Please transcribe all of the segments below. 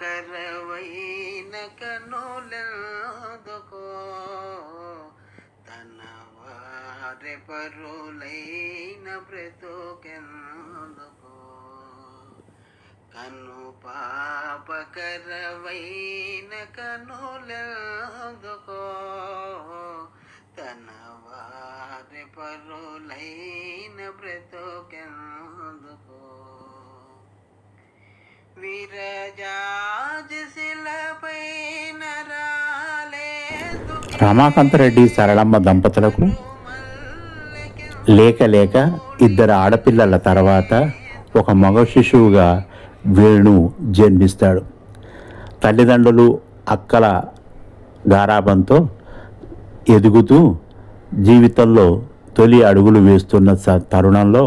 కరవైన కనులెందుకో తన వారి పరులైన బ్రతుకెందుకో. కను పాప పాపకరవైన కనులెందుకో తన వారి పరులైన బ్రతుకెందుకో. రమాకాంతరెడ్డి సరళమ్మ దంపతులకు లేక లేక ఇద్దరు ఆడపిల్లల తర్వాత ఒక మగ శిశువుగా వేణు జన్మిస్తాడు. తల్లిదండ్రులు అక్కల గారాబంతో ఎదుగుతూ జీవితంలో తొలి అడుగులు వేస్తున్న తరుణంలో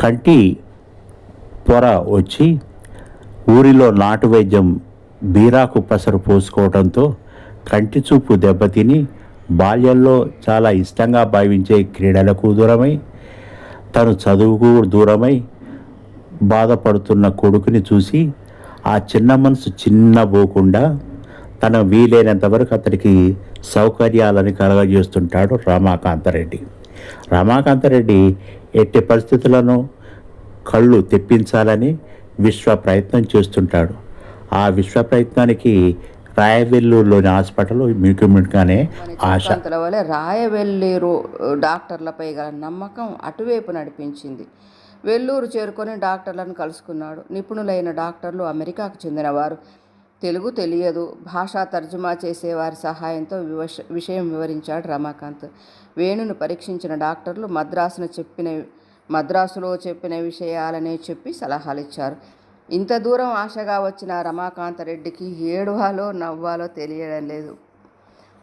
కంటి పొర వచ్చి ఊరిలో నాటు వైద్యం బీరాకు పసరు పోసుకోవడంతో కంటి చూపు దెబ్బతిని బాల్యంలో చాలా ఇష్టంగా భావించే క్రీడలకు దూరమై తను చదువుకు దూరమై బాధపడుతున్న కొడుకుని చూసి ఆ చిన్న మనసు చిన్నబోకుండా తన వీలైనంత వరకు అతడికి సౌకర్యాలను కలగజేస్తుంటాడు రమాకాంతరెడ్డి. రమాకాంతరెడ్డి ఎట్టి పరిస్థితులను కళ్ళు తెప్పించాలని విశ్వ ప్రయత్నం చేస్తుంటాడు. ఆ విశ్వ ప్రయత్నానికి రాయవెల్లూరులోని హాస్పిటల్ మికుమిటిగానే ఆశ. శ్రీకాంతుల వలె రాయవెల్లేరు డాక్టర్లపై గల నమ్మకం అటువైపు నడిపించింది. వెల్లూరు చేరుకొని డాక్టర్లను కలుసుకున్నాడు. నిపుణులైన డాక్టర్లు అమెరికాకు చెందినవారు. తెలుగు తెలియదు. భాషా తర్జుమా చేసే వారి సహాయంతో విషయం వివరించాడు రమాకాంత్. వేణును పరీక్షించిన డాక్టర్లు మద్రాసును చెప్పిన మద్రాసులో చెప్పిన విషయాలనే చెప్పి సలహాలు ఇచ్చారు ఇంత దూరం ఆశగా వచ్చిన రమాకాంత రెడ్డికి ఏడవాలో నవ్వాలో తెలియడం లేదు.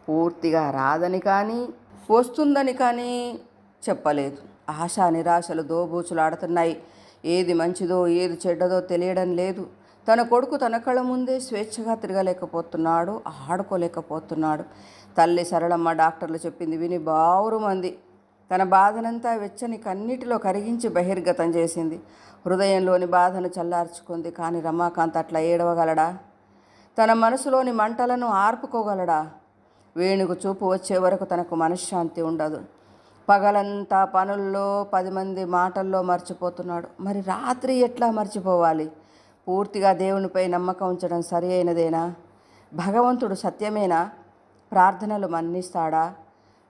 పూర్తిగా రాదని కానీ వస్తుందని కానీ చెప్పలేదు. ఆశ నిరాశలు దోబూచులాడుతున్నాయి. ఏది మంచిదో ఏది చెడ్డదో తెలియడం లేదు. తన కొడుకు తన కళ్ళ ముందే స్వేచ్ఛగా తిరగలేకపోతున్నాడు ఆడుకోలేకపోతున్నాడు. తల్లి సరళమ్మ డాక్టర్లు చెప్పింది విని బావురు మంది తన బాధనంతా వెచ్చని కన్నీటిలో కరిగించి బహిర్గతం చేసింది. హృదయంలోని బాధను చల్లార్చుకుంది. కానీ రమాకాంత్ అట్లా ఏడవగలడా? తన మనసులోని మంటలను ఆర్పుకోగలడా? వేణుకు చూపు వచ్చే వరకు తనకు మనశ్శాంతి ఉండదు. పగలంతా పనుల్లో పది మంది మాటల్లో మర్చిపోతున్నాడు. మరి రాత్రి ఎట్లా మర్చిపోవాలి? పూర్తిగా దేవునిపై నమ్మకం ఉంచడం సరి అయినదేనా? భగవంతుడు సత్యమేనా? ప్రార్థనలు మన్నిస్తాడా?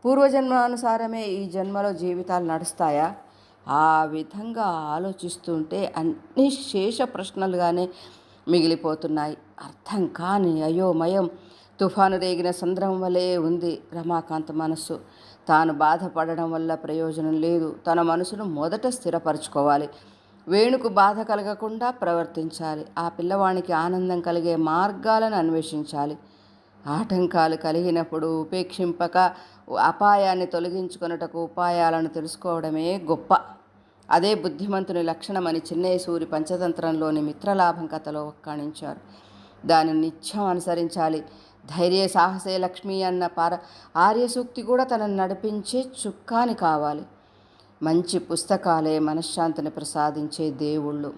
పూర్వజన్మానుసారమే ఈ జన్మలో జీవితాలు నడుస్తాయా? ఆ విధంగా ఆలోచిస్తుంటే అన్ని శేష ప్రశ్నలుగానే మిగిలిపోతున్నాయి. అర్థం కాని అయోమయం తుఫాను రేగిన సంద్రం వలె ఉంది రమాకాంత్ మనస్సు. తాను బాధపడడం వల్ల ప్రయోజనం లేదు. తన మనసును మొదట స్థిరపరచుకోవాలి. వేణుకు బాధ కలగకుండా ప్రవర్తించాలి. ఆ పిల్లవానికి ఆనందం కలిగే మార్గాలను అన్వేషించాలి. ఆటంకాలు కలిగినప్పుడు ఉపేక్షింపక అపాయాన్ని తొలగించుకొనుటకు ఉపాయాలను తెలుసుకోవడమే గొప్ప. అదే బుద్ధిమంతుని లక్షణమని చిన్నయ్య సూరి పంచతంత్రంలోని మిత్రలాభం కథలో ఒక్కాణించారు. దానిని నిత్యం అనుసరించాలి. ధైర్య సాహసే లక్ష్మి అన్న పార ఆర్యసూక్తి కూడా తనను నడిపించే చుక్కాని కావాలి. మంచి పుస్తకాలే మనశ్శాంతిని ప్రసాదించే దేవుళ్ళు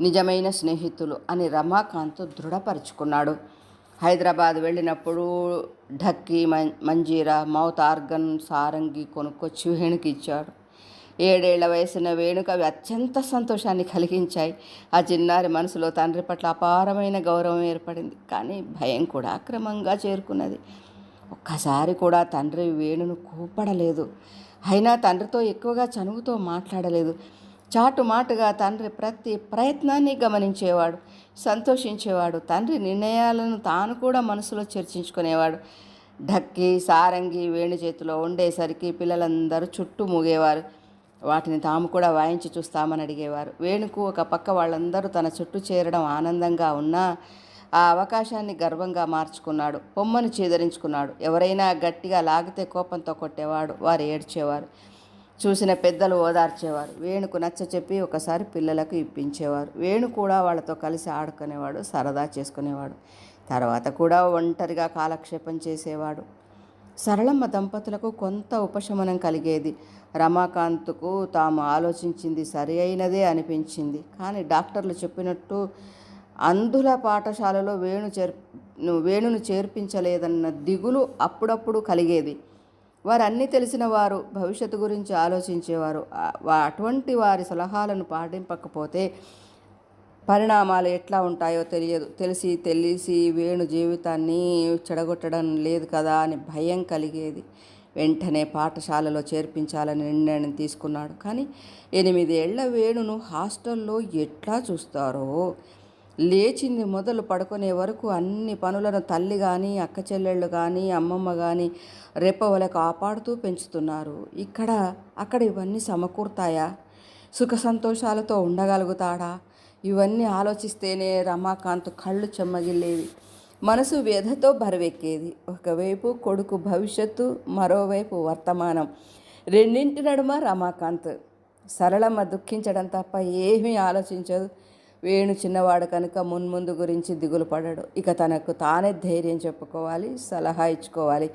నిజమైన స్నేహితులు అని రమాకాంత్ దృఢపరుచుకున్నాడు. హైదరాబాద్ వెళ్ళినప్పుడు ఢక్కి మం మంజీరా మౌత్ ఆర్గన్ సారంగి కొనుక్కొచ్చి వేణుకి ఇచ్చాడు. ఏడేళ్ళ వయసున్న వేణుక అవి అత్యంత సంతోషాన్ని కలిగించాయి. ఆ చిన్నారి మనసులో తండ్రి పట్ల అపారమైన గౌరవం ఏర్పడింది. కానీ భయం కూడా క్రమంగా చేరుకున్నది. ఒక్కసారి కూడా తండ్రి వేణును కూపడలేదు అయినా తండ్రితో ఎక్కువగా చనువుతో మాట్లాడలేదు. చాటుమాటుగా తండ్రి ప్రతి ప్రయత్నాన్ని గమనించేవాడు. సంతోషించేవాడు. తండ్రి నిర్ణయాలను తాను కూడా మనసులో చర్చించుకునేవాడు. ఢక్కి సారంగి వేణు చేతిలో ఉండేసరికి పిల్లలందరూ చుట్టూ మూగేవారు. వాటిని తాము కూడా వాయించి చూస్తామని అడిగేవారు. వేణుకు ఒక పక్క వాళ్ళందరూ తన చుట్టూ చేరడం ఆనందంగా ఉన్నా ఆ అవకాశాన్ని గర్వంగా మార్చుకున్నాడు. పొమ్మను చేదరించుకున్నాడు. ఎవరైనా గట్టిగా లాగితే కోపంతో కొట్టేవాడు. వారు ఏడ్చేవారు. చూసిన పెద్దలు ఓదార్చేవారు. వేణుకు నచ్చ చెప్పి ఒకసారి పిల్లలకు ఇప్పించేవారు. వేణు కూడా వాళ్ళతో కలిసి ఆడుకునేవాడు సరదా చేసుకునేవాడు. తర్వాత కూడా ఒంటరిగా కాలక్షేపం చేసేవాడు. సరళమ్మ దంపతులకు కొంత ఉపశమనం కలిగేది. రమాకాంత్కు తాము ఆలోచించింది సరి అయినదే అనిపించింది. కానీ డాక్టర్లు చెప్పినట్టు అంధుల పాఠశాలలో వేణు చేర్ వేణును చేర్పించలేదన్న దిగులు అప్పుడప్పుడు కలిగేది. వారు అన్నీ తెలిసిన వారు భవిష్యత్తు గురించి ఆలోచించేవారు. అటువంటి వారి సలహాలను పాటింపకపోతే పరిణామాలు ఎట్లా ఉంటాయో తెలియదు. తెలిసి తెలిసి వేణు జీవితాన్ని చెడగొట్టడం లేదు కదా అని భయం కలిగేది. వెంటనే పాఠశాలలో చేర్పించాలని నిర్ణయం తీసుకున్నాడు. కానీ ఎనిమిదేళ్ళ వేణును హాస్టల్లో ఎట్లా చూస్తారో లేచింది మొదలు పడుకునే వరకు అన్ని పనులను తల్లి కానీ అక్క చెల్లెళ్ళు కానీ అమ్మమ్మ కానీ రెప్పవల కాపాడుతూ పెంచుతున్నారు. ఇక్కడ అక్కడ ఇవన్నీ సమకూరుతాయా? సుఖ సంతోషాలతో ఉండగలుగుతాడా? ఇవన్నీ ఆలోచిస్తేనే రమాకాంత్ కళ్ళు చెమ్మగిల్లేవి. మనసు వ్యధతో బరువెక్కేది. ఒకవైపు కొడుకు భవిష్యత్తు మరోవైపు వర్తమానం. రెండింటి నడుమ రమాకాంత్. సరళమ్మ దుఃఖించడం తప్ప ఏమీ ఆలోచించదు. వేణు చిన్నవాడు కనుక మున్ముందు గురించి దిగులు పడడు. ఇక తనకు తానే ధైర్యం చెప్పుకోవాలి సలహా ఇచ్చుకోవాలి.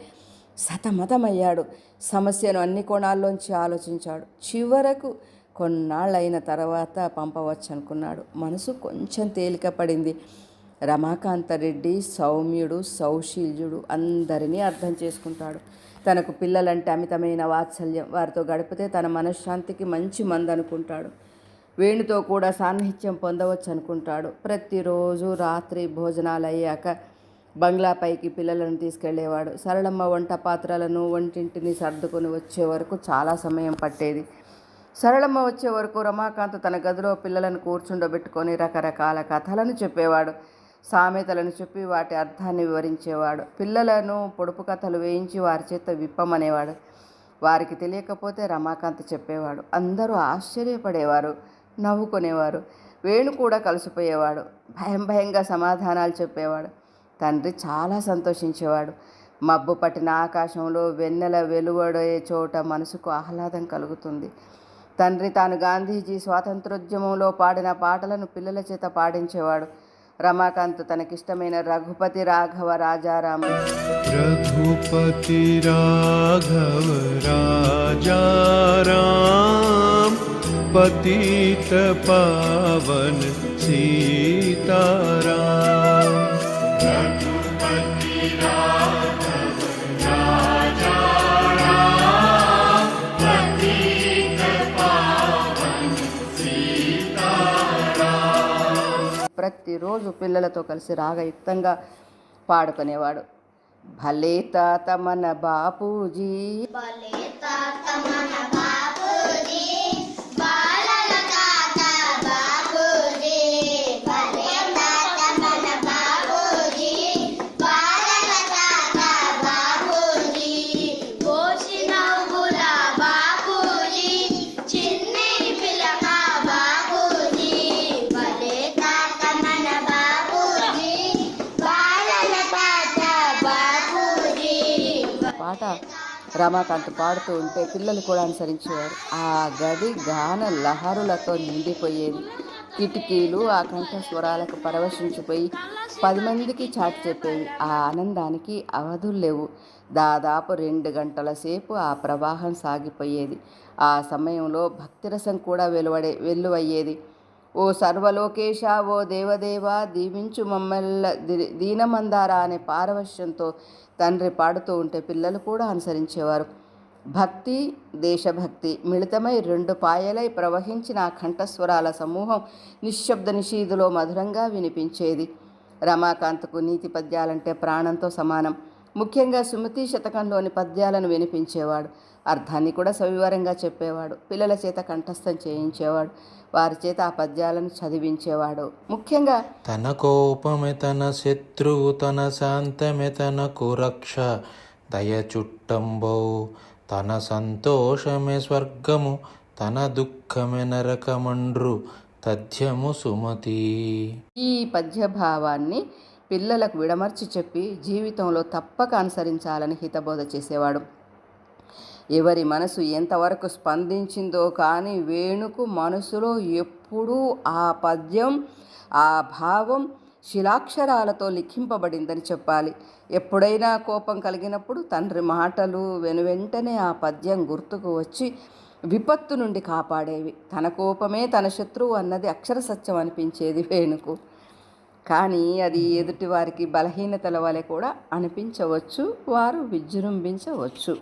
సతమతమయ్యాడు. సమస్యను అన్ని కోణాల్లోంచి ఆలోచించాడు. చివరకు కొన్నాళ్ళైన తర్వాత పంపవచ్చు అనుకున్నాడు మనసు కొంచెం తేలిక పడింది. రమాకాంత రెడ్డి సౌమ్యుడు సౌశీల్యుడు అందరినీ అర్థం చేసుకుంటాడు. తనకు పిల్లలంటే అమితమైన వాత్సల్యం. వారితో గడిపితే తన మనశ్శాంతికి మంచి మందనుకుంటాడు. వేణుతో కూడా సాన్నిహిత్యం పొందవచ్చు అనుకుంటాడు ప్రతిరోజు రాత్రి భోజనాలు అయ్యాక బంగ్లాపైకి పిల్లలను తీసుకెళ్ళేవాడు. సరళమ్మ వంట పాత్రలను వంటింటిని సర్దుకొని వచ్చే వరకు చాలా సమయం పట్టేది. సరళమ్మ వచ్చే వరకు రమాకాంత్ తన గదిలో పిల్లలను కూర్చుండబెట్టుకొని రకరకాల కథలను చెప్పేవాడు. సామెతలను చెప్పి వాటి అర్థాన్ని వివరించేవాడు. పిల్లలను పొడుపు కథలు వేయించి వారి చేత విప్పమనేవాడు. వారికి తెలియకపోతే రమాకాంత్ చెప్పేవాడు. అందరూ ఆశ్చర్యపడేవారు. నవ్వుకునేవారు. వేణు కూడా కలిసిపోయేవాడు. భయం భయంగా సమాధానాలు చెప్పేవాడు. తండ్రి చాలా సంతోషించేవాడు. మబ్బు పట్టిన ఆకాశంలో వెన్నెల వెలువడే చోట మనసుకు ఆహ్లాదం కలుగుతుంది. తండ్రి తాను గాంధీజీ స్వాతంత్రోద్యమంలో పాడిన పాటలను పిల్లల చేత పాడించేవాడు. రమాకాంత్ తనకిష్టమైన రఘుపతి రాఘవ రాజారాం రఘుపతి రాఘవ రాజారా पतित पावन सीताराम ప్రతిరోజు పిల్లలతో కలిసి రాగయుక్తంగా పాడుకునేవాడు భలే తాత మన బాపూజీ పాట రమాకాంత్ పాడుతూ ఉంటే పిల్లలు కూడా అనుసరించేవారు. ఆ గది గాన లహరులతో నిండిపోయేది. కిటికీలు ఆ కంఠ స్వరాలకు పరవశించిపోయి పది మందికి చాటి చెప్పేవి. ఆ ఆనందానికి అవధులు లేవు. దాదాపు రెండు గంటల సేపు ఆ ప్రవాహం సాగిపోయేది. ఆ సమయంలో భక్తిరసం కూడా వెలువడే వెల్లువయ్యేది. ఓ సర్వలోకేశ ఓ దేవదేవ దీవించు మమ్మల్ల ది- దీనమందారా అనే పారవశ్యంతో తండ్రి పాడుతూ ఉంటే పిల్లలు కూడా అనుసరించేవారు. భక్తి దేశభక్తి మిళితమై రెండు పాయలై ప్రవహించిన ఆ కంఠస్వరాల సమూహం నిశ్శబ్ద నిషీదులో మధురంగా వినిపించేది. రమాకాంత్కు నీతి పద్యాలంటే ప్రాణంతో సమానం. ముఖ్యంగా సుమతి శతకంలోని పద్యాలను వినిపించేవాడు. అర్థాన్ని కూడా సవివరంగా చెప్పేవాడు. పిల్లల చేత కంఠస్థం చేయించేవాడు. వారి చేత ఆ పద్యాలను చదివించేవాడు. ముఖ్యంగా తన కోపమే తన శత్రువు తన శాంతమే తనకు రక్ష. దయ చుట్టంబౌ తన సంతోషమే స్వర్గము తన దుఃఖమే నరకమండ్రు. తథ్యము సుమతి. ఈ పద్యభావాన్ని పిల్లలకు విడమర్చి చెప్పి జీవితంలో తప్పక అనుసరించాలని హితబోధ చేసేవాడు. ఎవరి మనసు ఎంతవరకు స్పందించిందో కానీ వేణుకు మనసులో ఎప్పుడూ ఆ పద్యం ఆ భావం శిలాక్షరాలతో లిఖింపబడిందని చెప్పాలి. ఎప్పుడైనా కోపం కలిగినప్పుడు తండ్రి మాటలు వెనువెంటనే ఆ పద్యం గుర్తుకు వచ్చి విపత్తు నుండి కాపాడేవి. తన కోపమే తన శత్రువు అన్నది అక్షర సత్యం అనిపించేది వేణుకు. కానీ అది ఎదుటివారికి బలహీనతల వలె కూడా అనిపించవచ్చు వారు విజృంభించవచ్చు.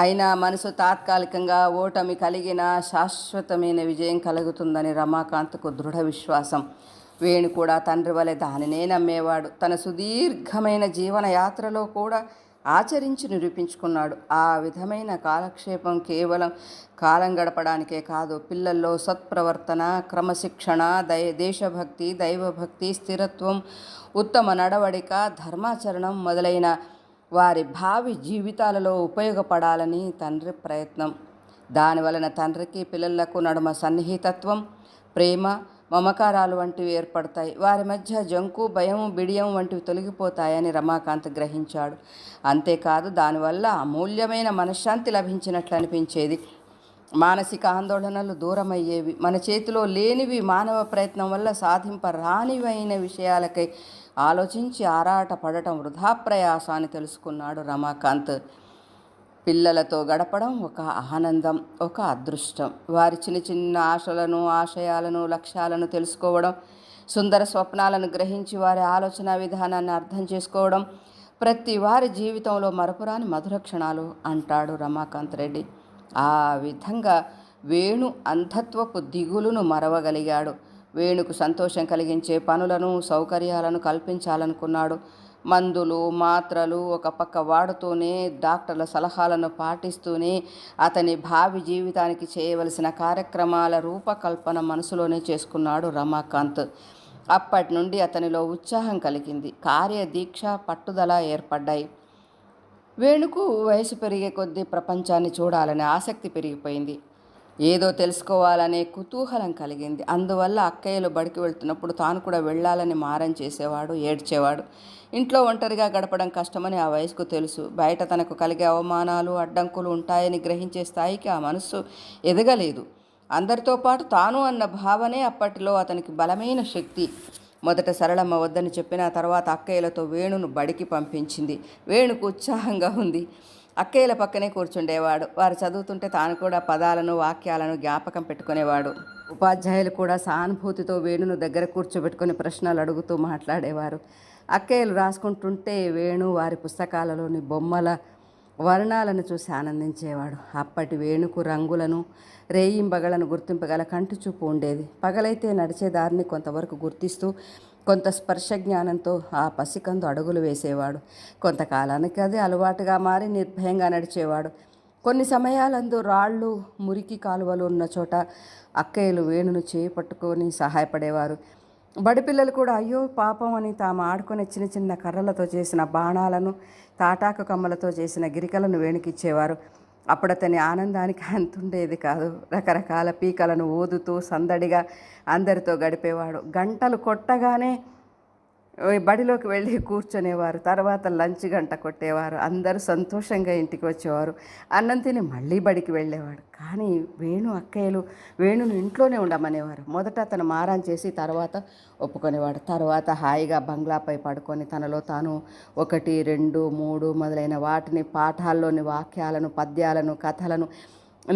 అయినా మనసు తాత్కాలికంగా ఓటమి కలిగిన శాశ్వతమైన విజయం కలుగుతుందని రమాకాంత్కు దృఢ విశ్వాసం. వేణు కూడా తండ్రి వలె దానినే నమ్మేవాడు. తన సుదీర్ఘమైన జీవన యాత్రలో కూడా ఆచరించి నిరూపించుకున్నాడు. ఆ విధమైన కాలక్షేపం కేవలం కాలం గడపడానికే కాదు పిల్లల్లో సత్ప్రవర్తన క్రమశిక్షణ దై దేశభక్తి దైవభక్తి స్థిరత్వం ఉత్తమ నడవడిక ధర్మాచరణం మొదలైన వారి భావి జీవితాలలో ఉపయోగపడాలని తండ్రి ప్రయత్నం. దానివలన తండ్రికి పిల్లలకు నడుమ సన్నిహితత్వం ప్రేమ మమకారాలు వంటివి ఏర్పడతాయి. వారి మధ్య జంకు భయం బిడియం వంటివి తొలగిపోతాయని రమాకాంత్ గ్రహించాడు. అంతేకాదు దానివల్ల అమూల్యమైన మనశ్శాంతి లభించినట్లు అనిపించేది. మానసిక ఆందోళనలు దూరమయ్యేవి. మన చేతిలో లేనివి మానవ ప్రయత్నం వల్ల సాధింపరానివైన విషయాలకై ఆలోచించి ఆరాట పడటం వృధా ప్రయాస అని తెలుసుకున్నాడు రమాకాంత్. పిల్లలతో గడపడం ఒక ఆనందం ఒక అదృష్టం. వారి చిన్న చిన్న ఆశలను ఆశయాలను లక్ష్యాలను తెలుసుకోవడం సుందర స్వప్నాలను గ్రహించి వారి ఆలోచన విధానాన్ని అర్థం చేసుకోవడం ప్రతి వారి జీవితంలో మరపురాని మధుర క్షణాలు అంటాడు రమాకాంత్ రెడ్డి. ఆ విధంగా వేణు అంధత్వపు దిగులును మరవగలిగాడు. వేణుకు సంతోషం కలిగించే పనులను సౌకర్యాలను కల్పించాలనుకున్నాడు. మందులు మాత్రలు ఒక పక్క వాడుతూనే డాక్టర్ల సలహాలను పాటిస్తూనే అతని భావి జీవితానికి చేయవలసిన కార్యక్రమాల రూపకల్పన మనసులోనే చేసుకున్నాడు రమాకాంత్. అప్పటి నుండి అతనిలో ఉత్సాహం కలిగింది. కార్యదీక్ష పట్టుదల ఏర్పడ్డాయి. వేణుకు వయసు పెరిగే కొద్దీ ప్రపంచాన్ని చూడాలనే ఆసక్తి పెరిగిపోయింది. ఏదో తెలుసుకోవాలనే కుతూహలం కలిగింది. అందువల్ల అక్కయ్యలు బడికి వెళ్తున్నప్పుడు తాను కూడా వెళ్ళాలని మారం చేసేవాడు ఏడ్చేవాడు. ఇంట్లో ఒంటరిగా గడపడం కష్టమని ఆ వయసుకు తెలుసు. బయట తనకు కలిగే అవమానాలు అడ్డంకులు ఉంటాయని గ్రహించే స్థాయికి ఆ మనస్సు ఎదగలేదు. అందరితో పాటు తాను అన్న భావనే అప్పటిలో అతనికి బలమైన శక్తి. మొదట సరళమ్మ వద్దని చెప్పిన తర్వాత అక్కయ్యలతో వేణును బడికి పంపించింది. వేణుకు ఉత్సాహంగా ఉంది. అక్కయ్యల పక్కనే కూర్చుండేవాడు. వారు చదువుతుంటే తాను కూడా పదాలను వాక్యాలను జ్ఞాపకం పెట్టుకునేవాడు. ఉపాధ్యాయులు కూడా సానుభూతితో వేణును దగ్గర కూర్చోబెట్టుకుని ప్రశ్నలు అడుగుతూ మాట్లాడేవారు. అక్కయ్యలు రాసుకుంటుంటే వేణు వారి పుస్తకాలలోని బొమ్మల వర్ణాలను చూసి ఆనందించేవాడు. అప్పటి వేణుకు రంగులను రేయింబగలను గుర్తింపగల కంటి చూపు ఉండేది. పగలైతే నడిచే దారిని కొంతవరకు గుర్తిస్తూ కొంత స్పర్శ జ్ఞానంతో ఆ పసికందు అడుగులు వేసేవాడు. కొంతకాలానికి అది అలవాటుగా మారి నిర్భయంగా నడిచేవాడు. కొన్ని సమయాలందు రాళ్ళు మురికి కాలువలు ఉన్న చోట అక్కయ్యలు వేణును చేయి పట్టుకొని సహాయపడేవారు. బడి పిల్లలు కూడా అయ్యో పాపం అని తాము ఆడుకునే చిన్న చిన్న కర్రలతో చేసిన బాణాలను తాటాకు కమ్మలతో చేసిన గిరికలను వేణుకిచ్చేవారు. అప్పుడు అతని ఆనందానికి అంతుండేది కాదు. రకరకాల పీకలను ఊదుతూ సందడిగా అందరితో గడిపేవాడు. గంటలు కొట్టగానే బడిలోకి వెళ్ళి కూర్చునేవారు. తర్వాత లంచ్ గంట కొట్టేవారు. అందరూ సంతోషంగా ఇంటికి వచ్చేవారు. అన్నం తిని మళ్ళీ బడికి వెళ్ళేవాడు. కానీ వేణు అక్కయ్యలు వేణును ఇంట్లోనే ఉండమనేవారు. మొదట అతను మారాన్ చేసి తర్వాత ఒప్పుకునేవాడు. తర్వాత హాయిగా బంగ్లాపై పడుకొని తనలో తాను ఒకటి రెండు మూడు మొదలైన వాటిని పాఠాల్లోని వాక్యాలను పద్యాలను కథలను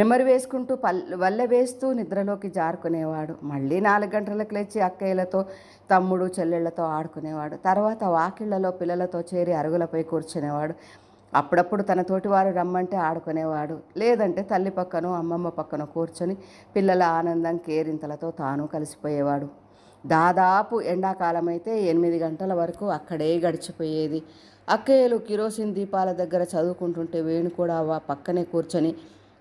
నెమరు వేసుకుంటూ పల్ వల్ల వేస్తూ నిద్రలోకి జారుకునేవాడు. మళ్ళీ నాలుగు గంటలకు లేచి అక్కయ్యలతో తమ్ముడు చెల్లెళ్ళతో ఆడుకునేవాడు. తర్వాత వాకిళ్ళలో పిల్లలతో చేరి అరుగులపై కూర్చునేవాడు. అప్పుడప్పుడు తన తోటివారు రమ్మంటే ఆడుకునేవాడు. లేదంటే తల్లి పక్కన అమ్మమ్మ పక్కన కూర్చొని పిల్లల ఆనందం కేరింతలతో తాను కలిసిపోయేవాడు. దాదాపు ఎండాకాలం అయితే ఎనిమిది గంటల వరకు అక్కడే గడిచిపోయేది. అక్కయ్యలు కిరోసిన్ దీపాల దగ్గర చదువుకుంటుంటే వేణు కూడా వా పక్కనే కూర్చొని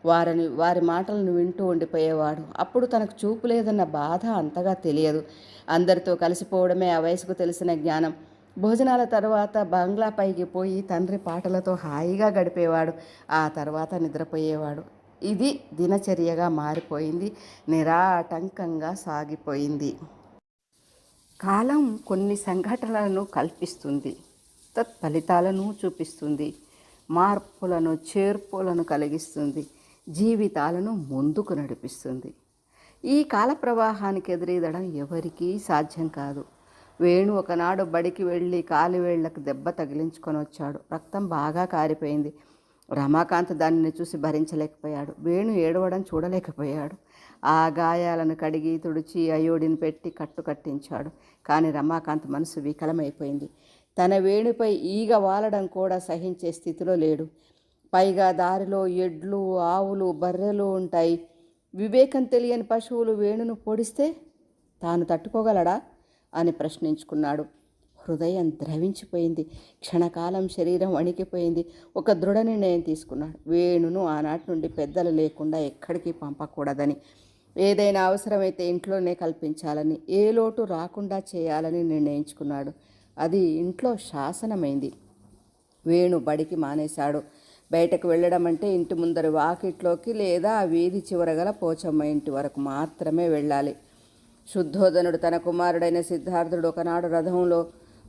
వారిని వారి మాటలను వింటూ ఉండిపోయేవాడు. అప్పుడు తనకు చూపు లేదన్న బాధ అంతగా తెలియదు. అందరితో కలిసిపోవడమే ఆ వయసుకు తెలిసిన జ్ఞానం. భోజనాల తర్వాత బంగ్లా పైకి పోయి తండ్రి పాటలతో హాయిగా గడిపేవాడు. ఆ తర్వాత నిద్రపోయేవాడు. ఇది దినచర్యగా మారిపోయింది. నిరాటంకంగా సాగిపోయింది. కాలం కొన్ని సంఘటనలను కల్పిస్తుంది. తత్ఫలితాలను చూపిస్తుంది. మార్పులను చేర్పులను కలిగిస్తుంది. జీవితాలను ముందుకు నడిపిస్తుంది. ఈ కాల ప్రవాహానికి ఎదురీదడం ఎవరికీ సాధ్యం కాదు. వేణు ఒకనాడు బడికి వెళ్ళి కాలివేళ్ళకు దెబ్బ తగిలించుకొని వచ్చాడు. రక్తం బాగా కారిపోయింది. రమాకాంత్ దానిని చూసి భరించలేకపోయాడు. వేణు ఏడవడం చూడలేకపోయాడు. ఆ గాయాలను కడిగి తుడిచి అయోడిని పెట్టి కట్టు కట్టించాడు. కానీ రమాకాంత్ మనసు వికలమైపోయింది. తన వేణుపై ఈగ వాలడం కూడా సహించే స్థితిలో లేడు. పైగా దారిలో ఎడ్లు ఆవులు బర్రెలు ఉంటాయి. వివేకం తెలియని పశువులు వేణును పొడిస్తే తాను తట్టుకోగలడా? అని ప్రశ్నించుకున్నాడు. హృదయం ద్రవించిపోయింది. క్షణకాలం శరీరం వణికిపోయింది. ఒక దృఢ నిర్ణయం తీసుకున్నాడు. వేణును ఆనాటి నుండి పెద్దలు లేకుండా ఎక్కడికి పంపకూడదని. ఏదైనా అవసరమైతే ఇంట్లోనే కల్పించాలని ఏ లోటు రాకుండా చేయాలని నిర్ణయించుకున్నాడు. అది ఇంట్లో శాసనమైంది. వేణు బడికి మానేశాడు. బయటకు వెళ్ళడం అంటే ఇంటి ముందర వాకిట్లోకి లేదా ఆ వీధి చివరగల పోచమ్మ ఇంటి వరకు మాత్రమే వెళ్ళాలి. శుద్ధోదనుడు తన కుమారుడైన సిద్ధార్థుడు ఒకనాడు రథంలో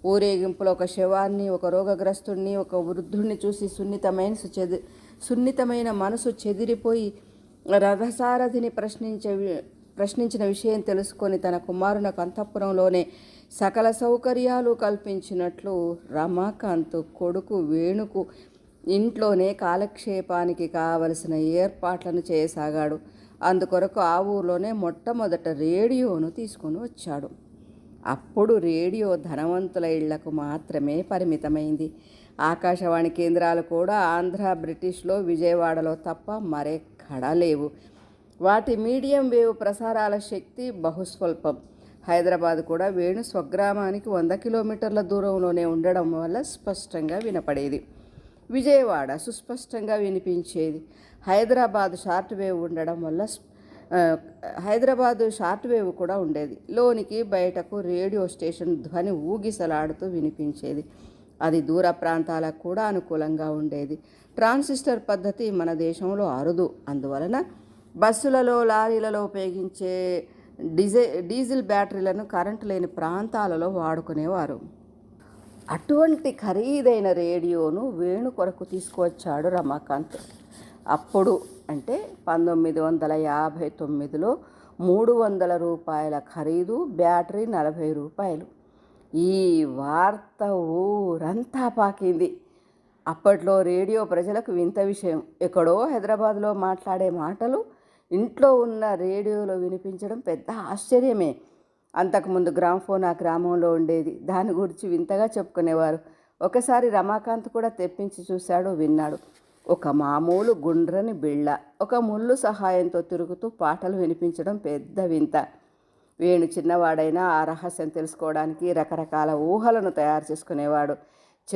ఊరేగింపులో ఒక శవాన్ని ఒక రోగగ్రస్తుణ్ణి ఒక వృద్ధుణ్ణి చూసి సున్నితమైన చెది సున్నితమైన మనసు చెదిరిపోయి రథసారథిని ప్రశ్నించే ప్రశ్నించిన విషయం తెలుసుకొని తన కుమారునకు అంతఃపురంలోనే సకల సౌకర్యాలు కల్పించినట్లు రమాకాంత్ కొడుకు వేణుకు ఇంట్లోనే కాలక్షేపానికి కావలసిన ఏర్పాట్లను చేయసాగాడు. అందుకొరకు ఆ ఊర్లోనే మొట్టమొదట రేడియోను తీసుకొని వచ్చాడు. అప్పుడు రేడియో ధనవంతుల ఇళ్ళకు మాత్రమే పరిమితమైంది. ఆకాశవాణి కేంద్రాలు కూడా ఆంధ్ర బ్రిటిష్లో విజయవాడలో తప్ప మరెక్కడా లేవు. వాటి మీడియం వేవ్ ప్రసారాల శక్తి బహుస్వల్పం. హైదరాబాద్ కూడా వేణు స్వగ్రామానికి వంద కిలోమీటర్ల దూరంలోనే ఉండడం వల్ల స్పష్టంగా వినపడేది. విజయవాడ సుస్పష్టంగా వినిపించేది. హైదరాబాద్ షార్ట్ వేవ్ ఉండడం వల్ల హైదరాబాదు షార్ట్ వేవ్ కూడా ఉండేది. లోనికి బయటకు రేడియో స్టేషన్ ధ్వని ఊగిసలాడుతూ వినిపించేది. అది దూర ప్రాంతాలకు కూడా అనుకూలంగా ఉండేది. ట్రాన్సిస్టర్ పద్ధతి మన దేశంలో అరుదు. అందువలన బస్సులలో లారీలలో ఉపయోగించే డీజే డీజిల్ బ్యాటరీలను కరెంటు లేని ప్రాంతాలలో వాడుకునేవారు. అటువంటి ఖరీదైన రేడియోను వేణు కొరకు తీసుకువచ్చాడు రమాకాంత్. అప్పుడు అంటే పంతొమ్మిది వందల యాభై తొమ్మిదిలో మూడు వందల రూపాయల ఖరీదు బ్యాటరీ నలభై రూపాయలు. ఈ వార్త ఊరంతా పాకింది. అప్పట్లో రేడియో ప్రజలకు వింత విషయం. ఎక్కడో హైదరాబాద్లో మాట్లాడే మాటలు ఇంట్లో ఉన్న రేడియోలో వినిపించడం పెద్ద ఆశ్చర్యమే. అంతకుముందు గ్రామ్ఫోన్ ఆ గ్రామంలో ఉండేది. దాని గురించి వింతగా చెప్పుకునేవారు. ఒకసారి రమాకాంత్ కూడా తెప్పించి చూశాడు విన్నాడు. ఒక మామూలు గుండ్రని బిళ్ళ. ఒక ముళ్ళు సహాయంతో తిరుగుతూ పాటలు వినిపించడం పెద్ద వింత. వేణు చిన్నవాడైనా ఆ రహస్యం తెలుసుకోవడానికి రకరకాల ఊహలను తయారు చేసుకునేవాడు.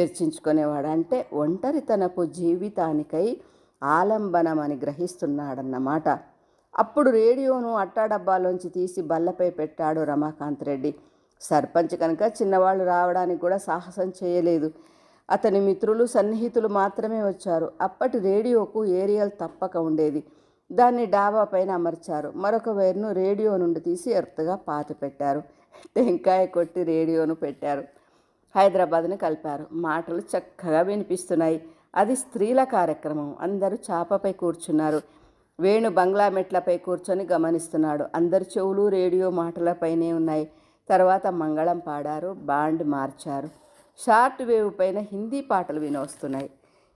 చర్చించుకునేవాడు అంటే ఒంటరితనపు జీవితానికై ఆలంబనమని గ్రహిస్తున్నాడన్నమాట. అప్పుడు రేడియోను అట్టాడబ్బాలోంచి తీసి బల్లపై పెట్టాడు రమాకాంత్ రెడ్డి. సర్పంచ్ కనుక చిన్నవాళ్ళు రావడానికి కూడా సాహసం చేయలేదు. అతని మిత్రులు సన్నిహితులు మాత్రమే వచ్చారు. అప్పటి రేడియోకు ఏరియల్ తప్పక ఉండేది. దాన్ని డాబా పైన అమర్చారు. మరొక వైర్ను రేడియో నుండి తీసి ఎర్తగా పాతి పెట్టారు. టెంకాయ కొట్టి రేడియోను పెట్టారు. హైదరాబాద్ని కలిపారు. మాటలు చక్కగా వినిపిస్తున్నాయి. అది స్త్రీల కార్యక్రమం. అందరూ చాపపై కూర్చున్నారు. వేణు బంగ్లా మెట్లపై కూర్చొని గమనిస్తున్నాడు. అందరి చెవులు రేడియో మాటలపైనే ఉన్నాయి. తర్వాత మంగళం పాడారు బాండ్ మార్చారు. షార్ట్ వేవ్ పైన హిందీ పాటలు వినొస్తున్నాయి.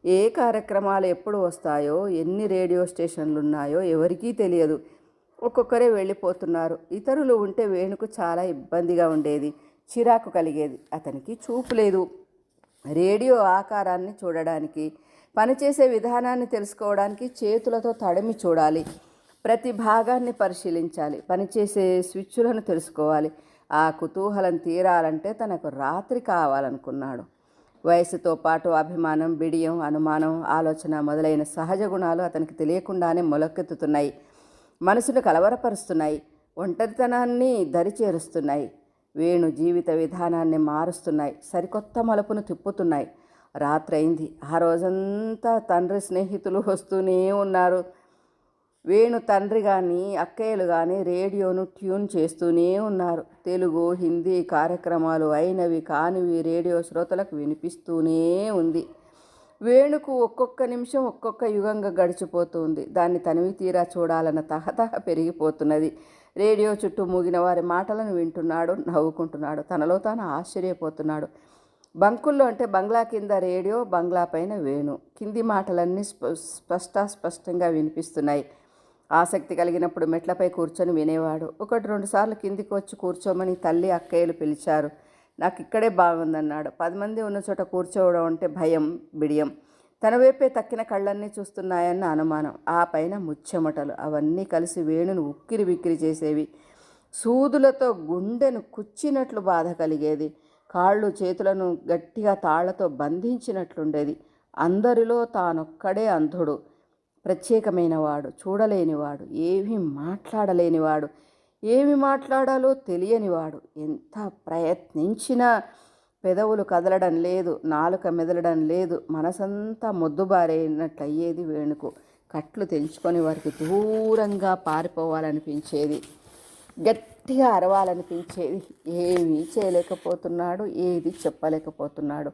ఏ కార్యక్రమాలు ఎప్పుడు వస్తాయో ఎన్ని రేడియో స్టేషన్లు ఉన్నాయో ఎవరికీ తెలియదు. ఒక్కొక్కరే వెళ్ళిపోతున్నారు. ఇతరులు ఉంటే వేణుకు చాలా ఇబ్బందిగా ఉండేది చిరాకు కలిగేది. అతనికి చూపు లేదు. రేడియో ఆకారాన్ని చూడడానికి పనిచేసే విధానాన్ని తెలుసుకోవడానికి చేతులతో తడిమి చూడాలి. ప్రతి భాగాన్ని పరిశీలించాలి. పనిచేసే స్విచ్లను తెలుసుకోవాలి. ఆ కుతూహలం తీరాలంటే తనకు రాత్రి కావాలనుకున్నాడు. వయసుతో పాటు అభిమానం బిడియం అనుమానం ఆలోచన మొదలైన సహజ గుణాలు అతనికి తెలియకుండానే మొలకెత్తుతున్నాయి. మనసును కలవరపరుస్తున్నాయి. ఒంటరితనాన్ని దరిచేరుస్తున్నాయి. వేణు జీవిత విధానాన్ని మారుస్తున్నాయి. సరికొత్త మలుపును తిప్పుతున్నాయి. రాత్రైంది. ఆ రోజంతా తండ్రి స్నేహితులు వస్తూనే ఉన్నారు. వేణు తండ్రి కానీ అక్కయ్యలు కానీ రేడియోను ట్యూన్ చేస్తూనే ఉన్నారు. తెలుగు హిందీ కార్యక్రమాలు అయినవి కానివి రేడియో శ్రోతలకు వినిపిస్తూనే ఉంది. వేణుకు ఒక్కొక్క నిమిషం ఒక్కొక్క యుగంగా గడిచిపోతుంది. దాన్ని తనివి తీరా చూడాలన్న తహతహ పెరిగిపోతున్నది. రేడియో చుట్టూ మూగిన వారి మాటలను వింటున్నాడు నవ్వుకుంటున్నాడు. తనలో తాను ఆశ్చర్యపోతున్నాడు. బంకుల్లో అంటే బంగ్లా కింద రేడియో బంగ్లా పైన వేణు. కింది మాటలన్నీ స్ప స్పష్ట స్పష్టంగా వినిపిస్తున్నాయి. ఆసక్తి కలిగినప్పుడు మెట్లపై కూర్చొని వినేవాడు. ఒకటి రెండు సార్లు కిందికి వచ్చి కూర్చోమని తల్లి అక్కయ్యలు పిలిచారు. నాకు ఇక్కడే బాగుందన్నాడు. పది మంది ఉన్న చోట కూర్చోవడం అంటే భయం బిడియం. తన వైపే తక్కిన కళ్ళన్నీ చూస్తున్నాయన్న అనుమానం. ఆ పైన ముచ్చెమటలు. అవన్నీ కలిసి వేణును ఉక్కిరి బిక్కిరి చేసేవి. సూదులతో గుండెను కుచ్చినట్లు బాధ కలిగేది. కాళ్ళు చేతులను గట్టిగా తాళ్ళతో బంధించినట్లుండేది. అందరిలో తానొక్కడే అంధుడు. ప్రత్యేకమైనవాడు చూడలేనివాడు ఏమీ మాట్లాడలేనివాడు. ఏమి మాట్లాడాలో తెలియనివాడు. ఎంత ప్రయత్నించినా పెదవులు కదలడం లేదు నాలుక మెదలడం లేదు మనసంతా మొద్దుబారైనట్లయ్యేది వేణుకు. కట్లు తెంచుకొని వారికి దూరంగా పారిపోవాలనిపించేది. గట్టిగా అరవాలనిపించేది ఏమీ చేయలేకపోతున్నాడు ఏది చెప్పలేకపోతున్నాడు.